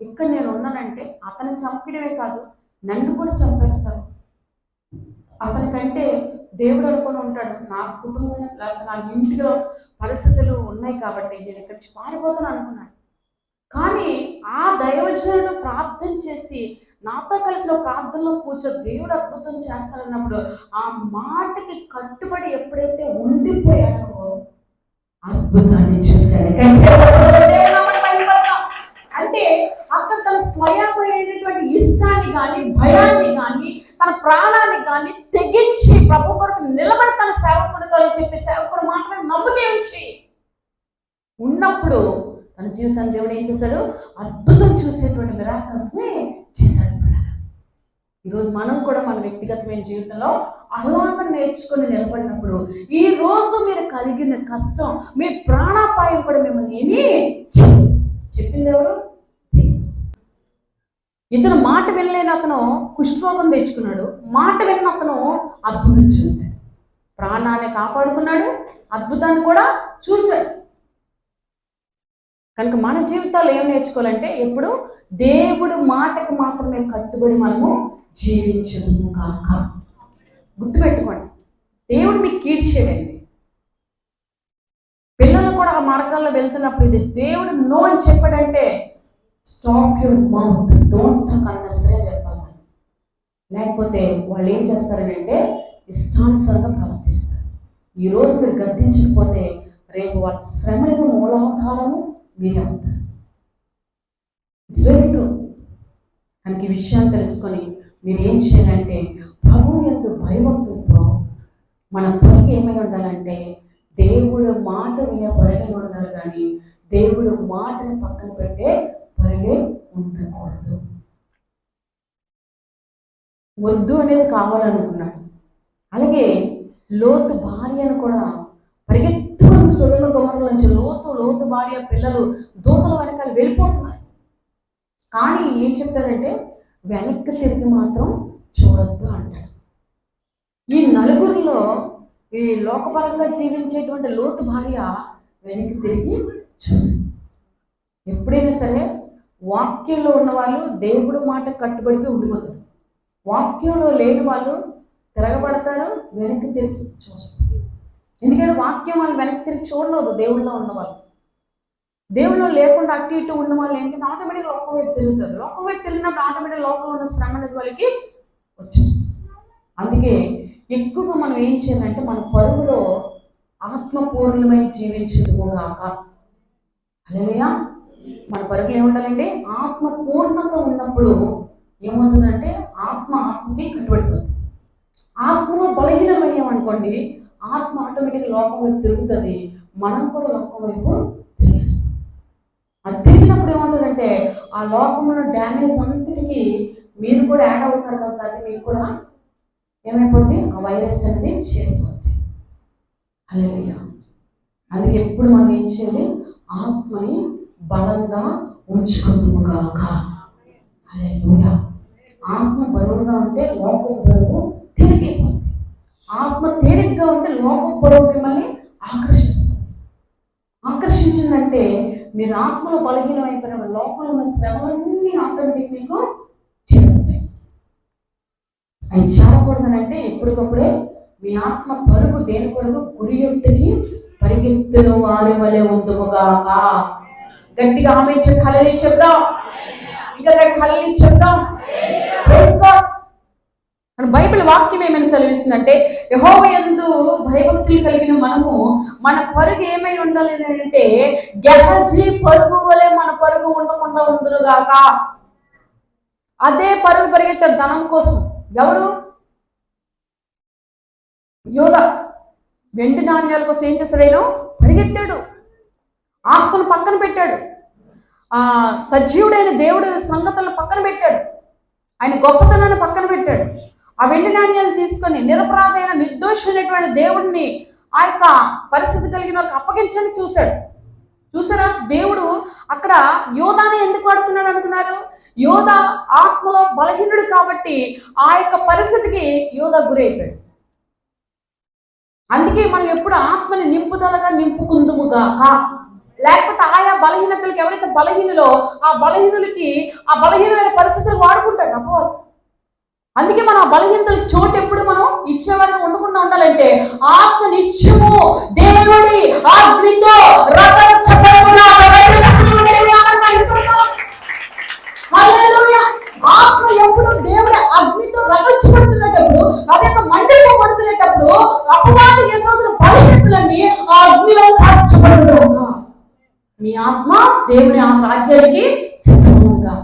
ఇక్కడ నేను ఉన్నానంటే అతను చంపడమే కాదు నన్ను కూడా చంపేస్తారు. అతనికంటే దేవుడు అనుకొని ఉంటాడు నా కుటుంబం లేకపోతే నా ఇంటిలో పరిస్థితులు ఉన్నాయి కాబట్టి నేను ఇక్కడి నుంచి పారిపోతాను అనుకున్నాడు. కానీ ఆ దైవజనుడు ప్రార్థన చేసి నాతో కలిసిన ప్రార్థనలో కూర్చో దేవుడు అద్భుతం చేస్తాడన్నప్పుడు ఆ మాటకి కట్టుబడి ఎప్పుడైతే ఉండిపోయాడో అద్భుతాన్ని చూశాడు గట్టిగా చెప్పండి, దేవునామని మహిమపడదాం. అంటే అక్కడ తన స్వయమైనటువంటి ఇష్టాన్ని కానీ భయాన్ని కానీ తన ప్రాణాన్ని కానీ తెగించి ప్రభు కొరకు నిలబడి తన సేవకుడితో చెప్పి సేవకుడు మాత్రమే నమ్ముతే ఉంచి ఉన్నప్పుడు తన జీవితాన్ని దేవుడు ఏం చేశాడు? అద్భుతం చూసేటువంటి మిరాకల్స్ని చేశాడు ఈరోజు మనం కూడా మన వ్యక్తిగతమైన జీవితంలో అలాగ నేర్చుకుని నిలబడినప్పుడు ఈ రోజు మీరు కలిగిన కష్టం మీ ప్రాణాపాయం కూడా మిమ్మల్ని ఏమీ చెప్పింది ఎవరు? ఇతను మాట వినలేని అతను కుష్ఠరోగం తెచ్చుకున్నాడు. మాట విన్న అతను అద్భుతం చూశాడు. ప్రాణాన్ని కాపాడుకున్నాడు. అద్భుతాన్ని కూడా చూశాడు. కనుక మన జీవితాలు ఏం నేర్చుకోవాలంటే ఎప్పుడు దేవుడు మాటకు మాత్రమే కట్టుబడి మనము జీవించదుము కాక గుర్తుపెట్టుకోండి. దేవుడు మీకు కీడ్చేయండి పిల్లలు కూడా ఆ మార్గాల్లో వెళ్తున్నప్పుడు ఇది దేవుడు నో అని చెప్పాడంటే stop your mouth don't talk unnecessary చెప్పాలి లేకపోతే వాళ్ళు ఏం చేస్తారనంటే ఇష్టానుసారంగా ప్రవర్తిస్తారు. ఈరోజు మీరు గద్దించకపోతే రేపు వాళ్ళ శ్రమలకు మూలాధారము మీరే అవుతారు ఇట్స్ వెరీ ట్రూ కనుక ఈ విషయాన్ని తెలుసుకొని మీరు ఏం చేయాలంటే ప్రభు ఎందు భయభక్తులతో మన పరుగు ఏమై ఉండాలంటే దేవుడు మాట వినే పరుగే ఉండాలి కానీ దేవుడు మాటని పక్కన పెట్టే పరుగే ఉండకూడదు. వద్దు అనేది కావాలనుకున్నాడు. అలాగే లోతు భార్యను కూడా పరిగెత్తుకొని సుధమ గమనం నుంచి లోతు లోతు భార్య పిల్లలు దూతల వెనకాల వెళ్ళిపోతున్నారు. కానీ ఏం చెప్తాడంటే వెనక్కి తిరిగి మాత్రం చూడొద్దు అంటాడు. ఈ నలుగురిలో ఈ లోకపరంగా జీవించేటువంటి లోతు భార్య వెనక్కి తిరిగి చూసింది. ఎప్పుడైనా సరే వాక్యంలో ఉన్నవాళ్ళు దేవుడు మాట కట్టుబడిపోయి ఉండిపోతారు. వాక్యంలో లేని వాళ్ళు తిరగబడతారు వెనక్కి తిరిగి చూస్తారు. ఎందుకంటే వాక్యం వాళ్ళు వెనక్కి తిరిగి చూడలేదు దేవుళ్ళలో ఉన్నవాళ్ళు దేవుళ్ళు లేకుండా అటు ఇటు ఉన్న వాళ్ళు ఏంటంటే ఆటోమేటిక్ లోకం వైపు తిరుగుతారు. లోకం వైపు తిరిగినప్పుడు ఆటోమేటిక్ లోకంలో ఉన్న శ్రమ అనేది వాళ్ళకి వచ్చేస్తుంది. అందుకే ఎక్కువగా మనం ఏం చేయాలంటే మన పరుగులో ఆత్మపూర్ణమై జీవించదుగాక అలలుయా మన పరుగులు ఏముండాలంటే ఆత్మ పూర్ణత ఉన్నప్పుడు ఏమవుతుందంటే ఆత్మ ఆత్మకి కట్టుబడిపోతుంది. ఆత్మలో బలహీనమయ్యామనుకోండి ఆత్మ ఆటోమేటిక్ లోకం వైపు తిరుగుతుంది మనం కూడా లోకం వైపు తిరిగేస్తాం. అది తిరిగినప్పుడు ఏముంటుందంటే ఆ లోకంలో డ్యామేజ్ అంతటికి మీరు కూడా యాడ్ అవుతున్నారు కాబట్టి అది మీకు కూడా ఏమైపోద్ది? ఆ వైరస్ అనేది చేరిపోద్ది. అలాగయ్యా అందుకే ఎప్పుడు మనం ఏం చేయాలి? ఆత్మని బలంగా ఉంచుకుందుముగాక. అలెలుయ్యా ఆత్మ బరువుగా ఉంటే లోకం బరువు తిరిగిపోతుంది ఆత్మ తేలిగ్గా ఉంటే లోకం బరువు మిమ్మల్ని ఆకర్షిస్తుంది. ఆకర్షించిందంటే మీరు ఆత్మలో బలహీనం అయిపోయిన లోపల ఉన్న శ్రమలన్నీ ఆటోమేటిక్ మీకు చేరుతాయి. అవి చేరకూడదనంటే ఎప్పటికప్పుడే మీ ఆత్మ పరుగు దేని కొరకు గురి యొద్దకి పరిగెత్తును వారి వలె ఉందుముగాక. గట్టిగా ఆమె చెప్పి హలలి చెప్దాం. ఇంకా గట్టి హలలి చెప్దాం. మన బైబిల్ వాక్యం ఏమైనా సెలవిస్తుందంటే యహోవయందు భయభక్తులు కలిగిన మనము మన పరుగు ఏమై ఉండాలి అంటే గెహజీ పరుగు వలె మన పరుగు ఉండకుండా ఉందురుగాక అదే పరుగు పరిగెత్తారు ధనం కోసం. ఎవరు? యోధ వెండి నాణ్యాల కోసం ఏం చేస్తాడు ఆయన పరిగెత్తాడు. ఆత్మను పక్కన పెట్టాడు. ఆ సజీవుడైన దేవుడు సంగతులను పక్కన పెట్టాడు. ఆయన గొప్పతనాన్ని పక్కన పెట్టాడు. ఆ వెండి నాణ్యాలు తీసుకొని నిరపరాధైన నిర్దోషులైనటువంటి దేవుడిని ఆ యొక్క పరిస్థితి కలిగిన వాళ్ళకి అప్పగించండి చూశాడు. చూసారా దేవుడు అక్కడ యోధాని ఎందుకు వాడుకున్నాడు అనుకున్నారు? యోధ ఆత్మలో బలహీనుడు కాబట్టి ఆ యొక్క పరిస్థితికి యోధ గురైపోయాడు. అందుకే మనం ఎప్పుడు ఆత్మని నింపుదలగా నింపుకుందుముగాక. లేకపోతే ఆయా బలహీనతలకు ఎవరైతే బలహీనలో ఆ బలహీనులకి ఆ బలహీనమైన పరిస్థితులు వాడుకుంటాడు అపో అందుకే మనం ఆ బలహీనతలకు చోటు ఎప్పుడు మనం ఇచ్చే వరకు ఉండకుండా ఉండాలంటే ఆత్మ నిత్యము దేవుడి అగ్నితో ఆత్మ దేవుని ఆ రాజ్యానికి సిద్ధముగా